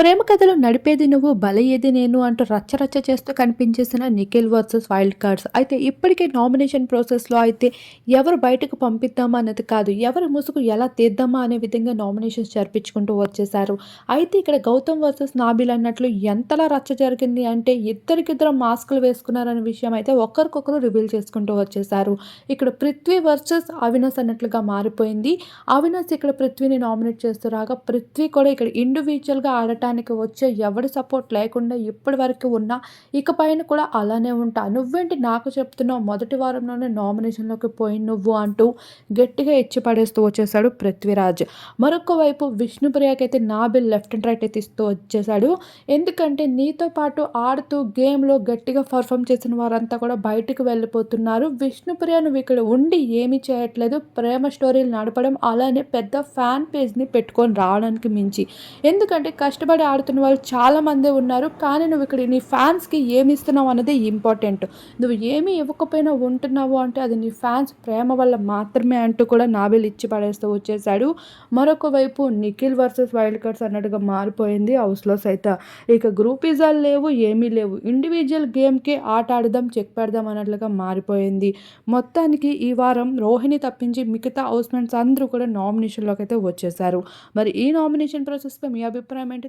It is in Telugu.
ప్రేమ కథలు నడిపేది నువ్వు బలయ్యేది నేను అంటూ రచ్చరచ్చ చేస్తూ కనిపించేసిన నిఖిల్ వర్సెస్ వైల్డ్ కార్డ్స్. అయితే ఇప్పటికే నామినేషన్ ప్రాసెస్లో అయితే ఎవరు బయటకు పంపిద్దామా అనేది కాదు ఎవరి ముసుగు ఎలా తీద్దామా అనే విధంగా నామినేషన్స్ జరిపించుకుంటూ వచ్చేసారు అయితే ఇక్కడ గౌతమ్ వర్సెస్ నాబిల్ అన్నట్లు ఎంతలా రచ్చ జరిగింది అంటే ఇద్దరికిద్దరు మాస్కులు వేసుకున్నారనే విషయం అయితే ఒకరికొకరు రివీల్ చేసుకుంటూ వచ్చేసారు ఇక్కడ పృథ్వీ వర్సెస్ అవినాష్ అన్నట్లుగా మారిపోయింది. అవినాష్ ఇక్కడ పృథ్వీని నామినేట్ చేస్తూ రాగా పృథ్వీ కూడా ఇక్కడ ఇండివిజువల్గా ఆడటానికి వచ్చే ఎవరి సపోర్ట్ లేకుండా ఇప్పటి వరకు ఉన్నా ఇకపైన కూడా అలానే ఉంటా. నువ్వేంటి నాకు చెప్తున్నావు? మొదటి వారంలోనే నామినేషన్లోకి పోయి నువ్వు అంటూ గట్టిగా ఇచ్చి పడేస్తూ వచ్చేసాడు పృథ్వీరాజ్. మరొక వైపు విష్ణుప్రియకి అయితే నాబిల్ లెఫ్ట్ అండ్ రైట్ అయితే ఇస్తూ వచ్చేసాడు. ఎందుకంటే నీతో పాటు ఆడుతూ గేమ్లో గట్టిగా పర్ఫామ్ చేసిన వారంతా కూడా బయటకు వెళ్ళిపోతున్నారు. విష్ణుప్రియ నువ్వు ఇక్కడ ఉండి ఏమీ చేయట్లేదు. ప్రేమ స్టోరీలు నడపడం అలానే పెద్ద ఫ్యాన్ పేజ్ని పెట్టుకొని రావడానికి మించి. ఎందుకంటే కష్టపడి ఆడుతున్న వాళ్ళు చాలామంది ఉన్నారు. కానీ నువ్వు ఇక్కడ నీ ఫ్యాన్స్కి ఏమి ఇస్తున్నావు అన్నది ఇంపార్టెంట్. నువ్వు ఏమీ ఇవ్వకపోయినా ఉంటున్నావు అంటే అది నీ ఫ్యాన్స్ ప్రేమ వల్ల మాత్రమే అంటూ కూడా నాబెల్ ఇచ్చి పడేస్తూ వచ్చేసాడు మరొక వైపు నిఖిల్ వర్సెస్ వైల్డ్ కార్డ్స్ అన్నట్టుగా మారిపోయింది. హౌస్లో సైతం ఇక గ్రూపిజాలు లేవు ఏమీ లేవు. ఇండివిజువల్ గేమ్కి ఆట ఆడదాం చెక్ పెడదాం అన్నట్లుగా మారిపోయింది. మొత్తానికి ఈ వారం రోహిణి తప్పించి మిగతా హౌస్మెంట్స్ అందరూ కూడా నామినేషన్లోకి అయితే వచ్చేసారు మరి ఈ నామినేషన్ ప్రాసెస్పై మీ అభిప్రాయం ఏంటి?